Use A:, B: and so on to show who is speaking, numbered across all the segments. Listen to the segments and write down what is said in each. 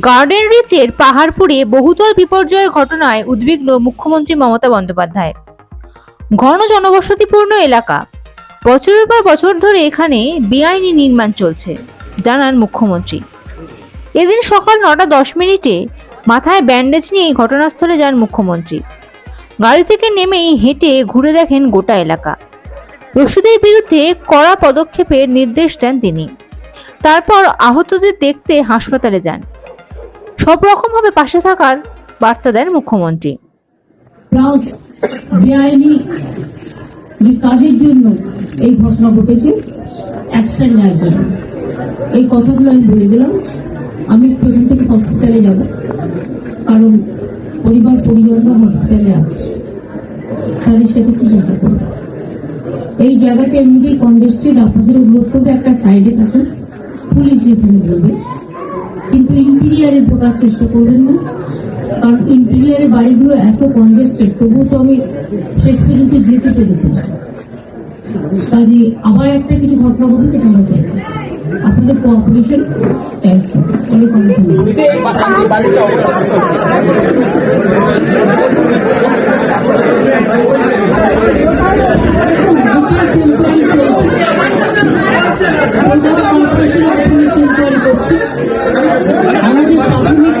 A: Garden রিচের পাহাড়পুরে বহুতল বিপর্যয়ের ঘটনায় উদ্বিগ্ন মুখ্যমন্ত্রী মমতা বন্দ্যোপাধ্যায়। ঘন জনবসতিপূর্ণ এলাকা। বছরের পর বছর ধরে এখানে বেআইনি নির্মাণ চলছে, জানান মুখ্যমন্ত্রী। এদিন সকাল নটা দশ মিনিটে মাথায় ব্যান্ডেজ নিয়ে ঘটনাস্থলে যান মুখ্যমন্ত্রী। গাড়ি থেকে নেমেই হেঁটে ঘুরে দেখেন গোটা এলাকা। দস্যুদের বিরুদ্ধে কড়া পদক্ষেপের নির্দেশ দেন তিনি। তারপর আহতদের দেখতে হাসপাতালে যান। সব রকমভাবে পাশে থাকার বার্তা দেন মুখ্যমন্ত্রী।
B: বেআইনি যে কাজের জন্য এই ঘটনা ঘটেছে অ্যাকশন নেওয়ার জন্য। এই কথাগুলো আমি বলে দিলাম। আমি এখান থেকে হসপিটালে যাব, কারণ পরিবার, পরিজনরা হসপিটালে আছে। তাদের সাথে কি দেখা করব? এই জায়গাটা এমনিতেই কনজেস্টেড আপনাদের অনুরোধ করবে একটা সাইডে থাকুন, পুলিশ যেখানে বলবে কিন্তু ইন্টেরিয়ারে ঢোকার চেষ্টা করবেন না। কারণ ইন্টেরিয়ারে বাড়িগুলো এত কনজেস্টেড তবুও তো আমি শেষ পর্যন্ত যেতে পেরেছিলাম কাজে আবার একটা কিছু ঘটনা ঘটবে সেটা আমরা চাই আপনাদের কোঅপারেশন চাইছি অনেক অনেক। Details inquiry চলছে। Kolkata corporation of police inquiry করছে আমাদের প্রাথমিক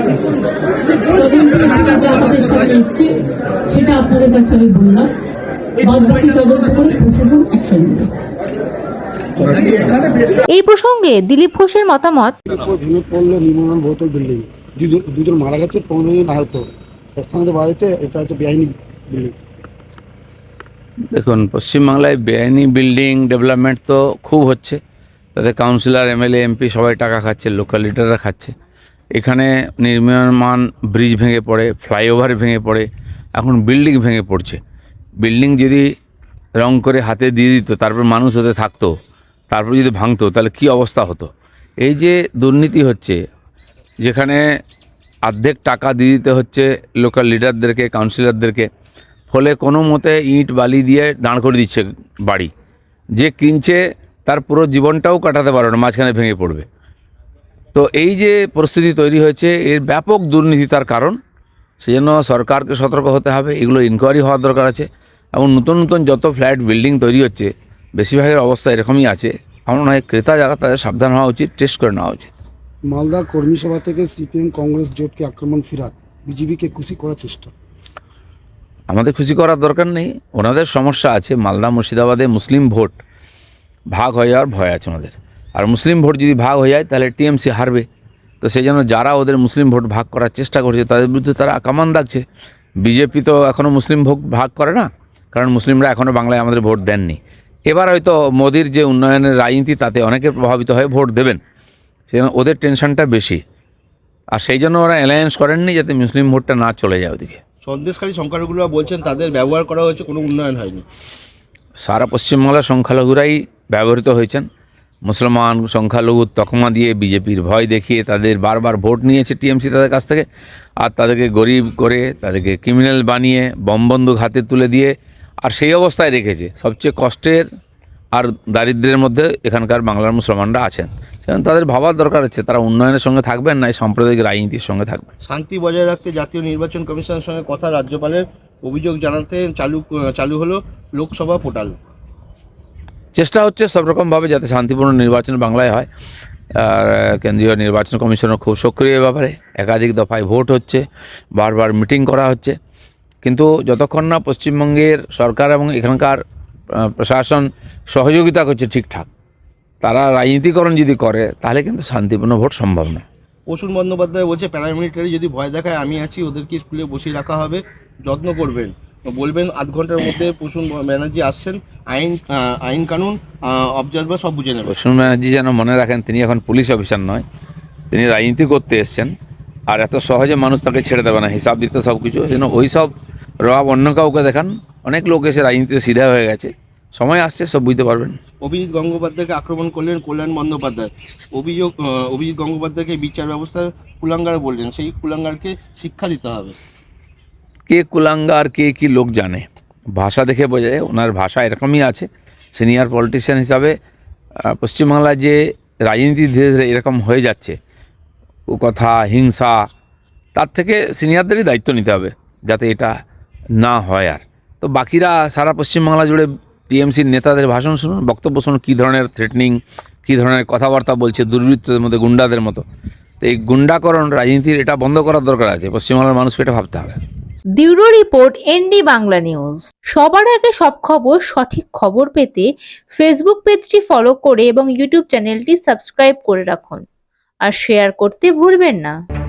B: তদন্তে সেটা যা আমাদের সামনে এসছে সেটা আপনাদের কাছে আমি বললাম বাদ বাকি তদন্ত করে প্রশাসন অ্যাকশন নেবে
A: এই প্রসঙ্গে দিলীপ ঘোষের মতামত।
C: ভেঙে পড়লে নির্মাণ বহুতল বিল্ডিং। দুজন- মারা গেছে পনেরো জন আহত। স্থানীয় বাড়িতে এটা হচ্ছে বেআইনি বিল্ডিং।
D: দেখুন পশ্চিমবাংলায় বেআইনি বিল্ডিং ডেভেলপমেন্ট তো খুব হচ্ছে। তাতে কাউন্সিলর এমএলএ এমপি সবাই টাকা খাচ্ছে লোকাল লিডাররা খাচ্ছে। এখানে নির্মাণ ব্রিজ ভেঙে পড়ে ফ্লাইওভার ভেঙে পড়ে এখন বিল্ডিং ভেঙে পড়ছে। বিল্ডিং যদি রং করে হাতে দিয়ে দিত, তারপর মানুষ হতে থাকতো, তারপর যদি ভাঙতো, তাহলে কি অবস্থা হতো? এই যে দুর্নীতি হচ্ছে, যেখানে অর্ধেক টাকা দিয়ে দিতে হচ্ছে লোকাল লিডারদেরকে, কাউন্সিলরদেরকে, ফলে কোনো মতে ইট, বালি দিয়ে দাঁড় করে দিচ্ছে বাড়ি। যে কিনছে, তার পুরো জীবনটাও কাটাতে পারবে না, মাঝখানে ভেঙে পড়বে। তো এই যে পরিস্থিতি তৈরি হয়েছে, এর ব্যাপক দুর্নীতি তার কারণ। সেজন্য সরকারকে সতর্ক হতে হবে, এগুলো ইনকোয়ারি হওয়ার দরকার আছে। এবং নতুন নতুন যত ফ্ল্যাট বিল্ডিং তৈরি হচ্ছে বেশিরভাগের অবস্থা এরকমই আছে। আমার মনে হয় ক্রেতা যারা তাদের সাবধান হওয়া উচিত টেস্ট করে নেওয়া উচিত।
C: মালদা কর্মী সভা থেকে সিপিএম কংগ্রেস জোটকে আক্রমণ ফিরাত বিজেপিকে খুশি করার চেষ্টা।
D: আমাদের খুশি করার দরকার নেই ওনাদের সমস্যা আছে মালদা মুর্শিদাবাদে মুসলিম ভোট ভাগ হয়ে যাওয়ার ভয় আছে ওনাদের। আর মুসলিম ভোট যদি ভাগ হয়ে যায় তাহলে টিএমসি হারবে। তো সেই জন্য যারা ওদের মুসলিম ভোট ভাগ করার চেষ্টা করছে তাদের বিরুদ্ধে তারা কামান দাগছে। বিজেপি তো এখনও মুসলিম ভোট ভাগ করে না কারণ মুসলিমরা এখনও বাংলায় আমাদের ভোট দেননি। এবার হয়তো মোদির যে উন্নয়নের রাজনীতি তাতে অনেকে প্রভাবিত হয়ে ভোট দেবেন। সেই জন্য ওদের টেনশনটা বেশি। আর সেই জন্য ওরা অ্যালায়েন্স করেননি যাতে মুসলিম ভোটটা না চলে যায় ওদিকে।
E: সন্দেশকারী সংখ্যালঘুরা বলছেন তাদের ব্যবহার করা হয়েছে কোনো উন্নয়ন হয়নি।
D: সারা পশ্চিমবাংলার সংখ্যালঘুরাই ব্যবহৃত হয়েছেন। মুসলমান সংখ্যালঘু তকমা দিয়ে বিজেপির ভয় দেখিয়ে তাদের বারবার ভোট নিয়েছে টিএমসি তাদের কাছ থেকে। আর তাদেরকে গরিব করে তাদেরকে ক্রিমিনাল বানিয়ে বমবন্দুক হাতে তুলে দিয়ে আর সেই অবস্থায় রেখেছে। সবচেয়ে কষ্টের আর দারিদ্র্যের মধ্যে এখানকার বাংলার মুসলমানরা আছেন। সেজন্য তাদের ভাবার দরকার আছে। তারা উন্নয়নের সঙ্গে থাকবেন না এই সাম্প্রদায়িক রাজনীতির সঙ্গে থাকবেন।
E: শান্তি বজায় রাখতে জাতীয় নির্বাচন কমিশনের সঙ্গে কথা রাজ্যপালের অভিযোগ জানাতে চালু চালু হলো লোকসভা পোর্টাল।
D: চেষ্টা হচ্ছে সব রকমভাবে যাতে শান্তিপূর্ণ নির্বাচন বাংলায় হয়। আর কেন্দ্রীয় নির্বাচন কমিশনও খুব সক্রিয় ব্যাপারে। একাধিক দফায় ভোট হচ্ছে বারবার মিটিং করা হচ্ছে। কিন্তু যতক্ষণ না পশ্চিমবঙ্গের সরকার এবং এখানকার প্রশাসন সহযোগিতা করছে ঠিকঠাক তারা রাজনীতিকরণ যদি করে তাহলে কিন্তু শান্তিপূর্ণ ভোট সম্ভব নয়।
E: প্রসূন বন্দ্যোপাধ্যায় বলছে প্যারামিলিটারি যদি ভয় দেখায় আমি আছি ওদেরকে স্কুলে বসিয়ে রাখা হবে যত্ন করবেন। বলবেন আধ ঘণ্টার মধ্যে প্রসূন ব্যানার্জি আসছেন আইন আইন কানুন অবজারভার সব বুঝে নেবে।
D: প্রসূন ব্যানার্জি যেন মনে রাখেন তিনি এখন পুলিশ অফিসার নয় তিনি রাজনীতি করতে এসছেন আর এত সহজে মানুষ তাকে ছেড়ে দেবে না হিসাব দিতে সব কিছু যেন ওই সব রব অন্য কাউকে দেখান। অনেক লোক এসে রাজনীতিতে সিধা হয়ে গেছে। সময় আসছে সব বুঝতে পারবেন।
E: অভিজিৎ গঙ্গোপাধ্যায়কে আক্রমণ করলেন কল্যাণ বন্দ্যোপাধ্যায়। অভিযোগ অভিজিৎ গঙ্গোপাধ্যায়কে বিচার ব্যবস্থার কুলাঙ্গার বললেন। সেই কুলাঙ্গারকে শিক্ষা দিতে হবে।
D: কে কুলাঙ্গার কে কি লোক জানে? ভাষা দেখে বোঝা যায় ওনার ভাষা এরকমই আছে। সিনিয়র পলিটিশিয়ান হিসাবে আহ, পশ্চিমবাংলায় যে রাজনীতি ধীরে ধীরে এরকম হয়ে যাচ্ছে কথা হিংসা তার থেকে সিনিয়রদেরই দায়িত্ব নিতে হবে যাতে এটা না হয় আর। তো বাকিরা সারা পশ্চিমবাংলা জুড়ে টিএমসির নেতাদের ভাষণ শুনুন, বক্তব্য শুনুন, কী ধরনের থ্রেটনিং কী ধরনের কথাবার্তা বলছে দুর্বৃত্তদের মধ্যে, গুন্ডাদের মতো। তো এই গুন্ডাকরণ রাজনীতির এটা বন্ধ করার দরকার আছে, পশ্চিমবাংলার মানুষকে এটা ভাবতে হবে।
A: Bureau report, ND Bangla news. সবার আগে সব খবর, সঠিক খবর পেতে ফেসবুক পেজটি ফলো করে এবং ইউটিউব চ্যানেলটি সাবস্ক্রাইব করে রাখুন। আর শেয়ার করতে ভুলবেন না।